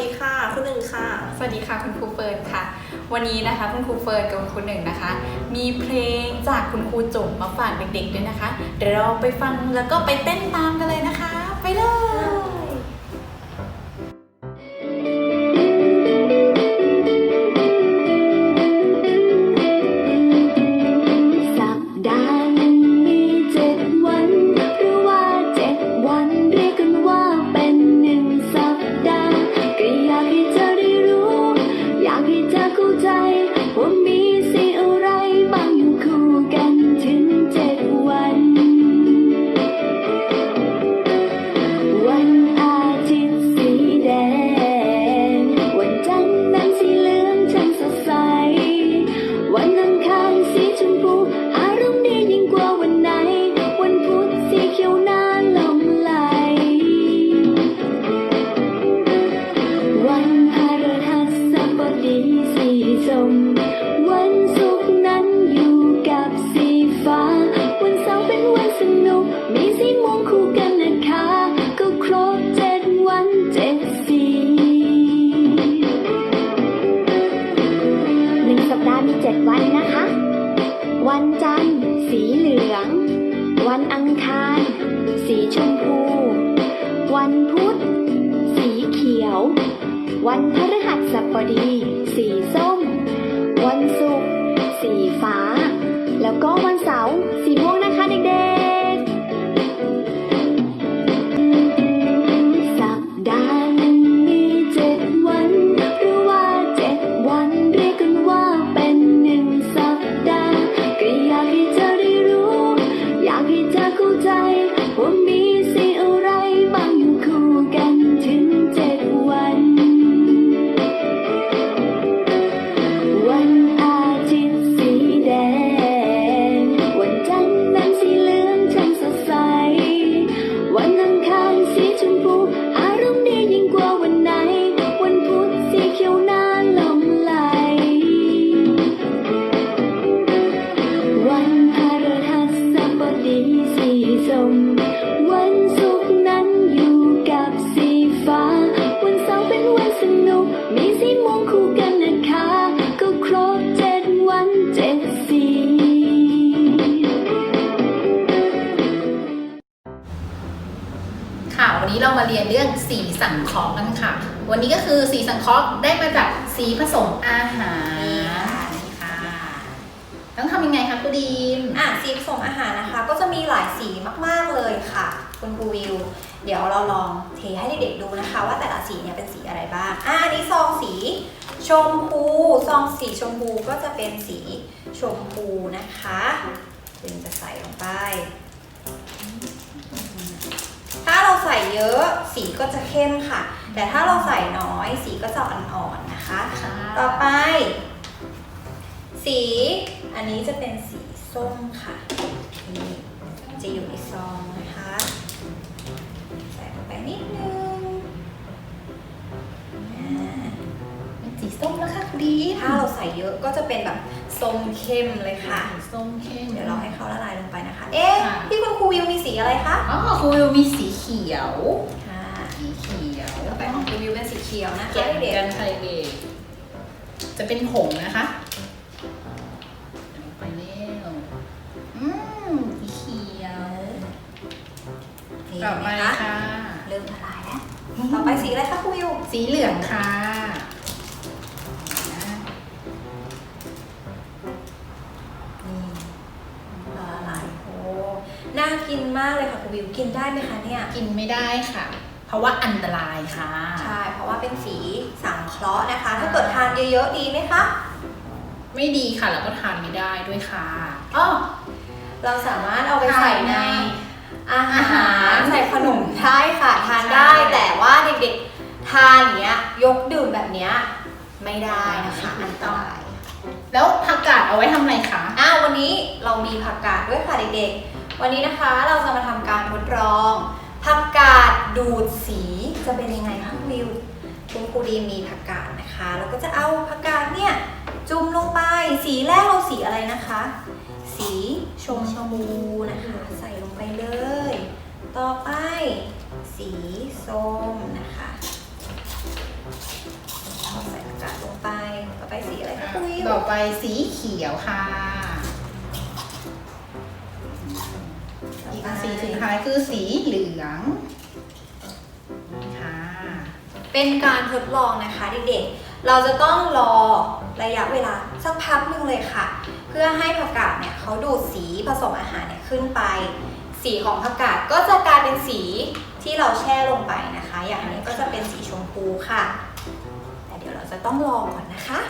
ดีค่ะคุณหนึ่งค่ะ สวัสดีค่ะคุณครูเฟิร์นค่ะ วันนี้นะคะคุณครูเฟิร์นกับคุณครูหนึ่งนะคะ มีเพลงจากคุณครูจุ๋มมาฝากเด็กๆด้วยนะคะ เดี๋ยวเราไปฟังแล้วก็ไปเต้นตามกันเลยนะคะ ไปเลย วันจันทร์ สีเหลือง วันอังคาร สีชมพู วันพุธ สีเขียว วันพฤหัสบดี สีส้ม วันศุกร์ สีฟ้า แล้วก็วันเสาร์ สีม่วง ค่ะ วันนี้เรามาเรียนเรื่องสีสังเคราะห์กันค่ะ วันนี้ก็คือสีสังเคราะห์ได้มาจากสีผสมอาหารนี่ค่ะต้องทำยังไงคะคุณดีมอะสีผสมอาหารนะคะ ก็จะมีหลายสีมากๆเลยค่ะ คุณครูวิว เดี๋ยวเราลองเทให้เด็กๆดูนะคะ ว่าแต่ละสีเนี่ยเป็นสีอะไรบ้างอะอันนี้ซองสีชมพูซองสีชมพูก็จะเป็นสีชมพูนะคะจึงจะใส่ลงไป เราใส่เยอะสีก็จะเข้มค่ะ แต่ถ้าเราใส่น้อยสีก็จะอ่อนๆนะคะค่ะต่อไป สีอันนี้จะเป็นสีส้มค่ะนี่จะอยู่ในซองนะคะ ใส่ลงไปนิดนึงอ่าเป็นสีส้มแล้วค่ะคุณดีมถ้าเราใส่เยอะก็จะเป็นแบบส้มเข้มเลยค่ะ ส้มเข้มเดี๋ยว วิวมีสีอะไรคะอ๋อครูวิวมีสีเขียว ค่ะสีเขียวต่อไปของครูวิวเป็นสีเขียวนะคะเก็บเด็กกันค่ะเด็กจะเป็นผงนะคะลงไปเร็วอืมสีเขียวๆนี่ต่อไปเห็นหมคะค่ะ เริ่มละลายแล้ว ต่อไปสีอะไรคะครูวิว สีเหลืองค่ะากินมากเลยค่ะครูวิวกินได้ไหมคะเนี่ยกินไม่ได้ค่ะ เพราะว่าอันตรายค่ะ ใช่เพราะว่าเป็นสีสังเคราะห์นะคะ ถ้าเกิดทานเยอะๆดีไหมคะไม่ดีค่ะแล้วก็ทานไม่ได้ด้วยค่ะอ๋อเราสามารถเอาไปใส่ใน อาหาอาหารรใส่ขนมได้ค่ะทานได้ใช่ แต่ว่าเด็กๆทานอย่างเนี้ยยกดื่มแบบเนี้ยไม่ได้นะคะอันตราย แล้วผักกาดเอาไว้ทำอะไรคะ อ้าววันนี้เรามีผักกาดด้วยค่ะเด็กๆ วันนี้นะคะเราจะมาทำการทดลองผักกาดดูดสีจะเป็นยังไงคะวิวคุณครูดีมีผักกาดนะคะแล้วก็จะเอาผักกาดเนี่ยจุ่มลงไปสีแรกเราสีอะไรนะคะ สีชมพูนะคะ ใส่ลงไปเลย ต่อไป สีส้มนะคะใส่ผักกาดลงไปต่อไปสีอะไรคะคุยต่อไปสีเขียวค่ะ สีสุดท้ายคือสีเหลือง ค่ะ เป็นการทดลองนะคะเด็กๆ เราจะต้องรอระยะเวลาสักพักหนึ่งเลยค่ะ เพื่อให้ผักกาดเนี่ยเขาดูดสีผสมอาหารเนี่ยขึ้นไป สีของผักกาดก็จะกลายเป็นสีที่เราแช่ลงไปนะคะ อย่างนี้ก็จะเป็นสีชมพูค่ะ แต่เดี๋ยวเราจะต้องรอก่อนนะคะ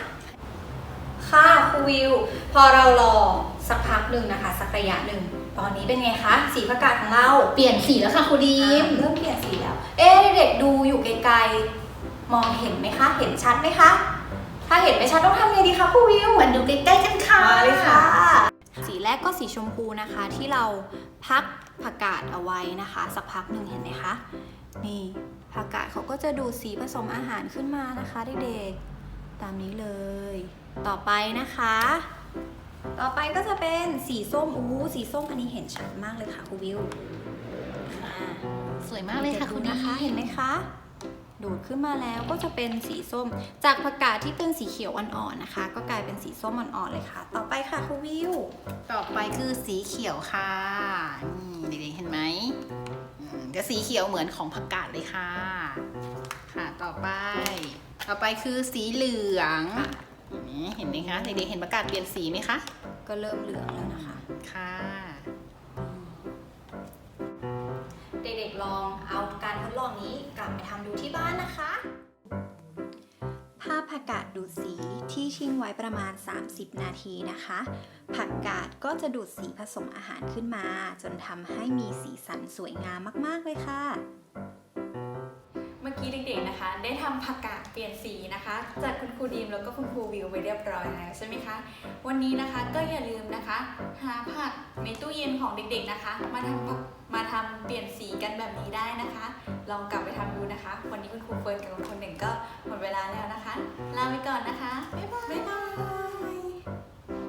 ค่ะครูวิว พอเรารอสักพักหนึ่งนะคะ สักระยะหนึ่ง ตอนนี้เป็นไงคะ สีผักกาดของเราเปลี่ยนสีแล้วค่ะครูดีมอ่าเริ่มเปลี่ยนสีแล้ว เอ๊ะเด็กๆดูอยู่ไกลๆ มองเห็นไหมคะ เห็นชัดไหมคะ ถ้าเห็นไม่ชัดต้องทำไงดีคะครูวิวมาดูใกล้ๆกันค่ะมาเลยค่ะ สีแรกก็สีชมพูนะคะที่เราพักผักกาดเอาไว้นะคะ สักพักหนึ่งเห็นไหมคะ นี่ผักกาดเขาก็จะดูดสีผสมอาหารขึ้นมานะคะเด็กๆตามนี้เลย ต่อไปนะคะ ต่อไปก็จะเป็นสีส้มอู้สีส้มอันนี้เห็นชัดมากเลยค่ะครูวิวอ่าสวยมากเลยค่ะดูคุณนะคะ เห็นไหมคะดูดขึ้นมาแล้วก็จะเป็นสีส้ม จากผักกาดที่เป็นสีเขียวอ่อนๆนะคะ ก็กลายเป็นสีส้มอ่อนๆเลยค่ะ ต่อไปค่ะครูวิว ต่อไปคือสีเขียวค่ะนี่เด็กๆเห็นไหมอืมจะสีเขียวเหมือนของผักกาดเลยค่ะ ค่ะต่อไป ต่อไปคือสีเหลืองเห็นไหม เห็นไหมคะเด็กๆเห็นผักกาดเปลี่ยนสีไหมคะ ก็เริ่มเหลืองแล้วนะคะ ค่ะ เด็กๆลองเอาการทดลองนี้กลับไปทำดูที่บ้านนะคะ ภาพผักกาดดูดสีที่ชิงไว้ประมาณ 30 นาทีนะคะ ผักกาดก็จะดูดสีผสมอาหารขึ้นมา จนทำให้มีสีสันสวยงามมากๆเลยค่ะเมื่อกี้เด็กๆนะคะ ได้ทำผักกาดเปลี่ยนสีนะคะ จากคุณครูดีมแล้วก็คุณครูวิวไปเรียบร้อยแล้วใช่ไหมคะ วันนี้นะคะก็อย่าลืมนะคะ หาผักในตู้เย็นของเด็กๆนะคะ มาทำผักมาทำเปลี่ยนสีกันแบบนี้ได้นะคะ ลองกลับไปทำดูนะคะ วันนี้คุณครูเฟิร์นกับคุณครูหนึ่งก็หมดเวลาแล้วนะคะ ลาไปก่อนนะคะ บ๊ายบาย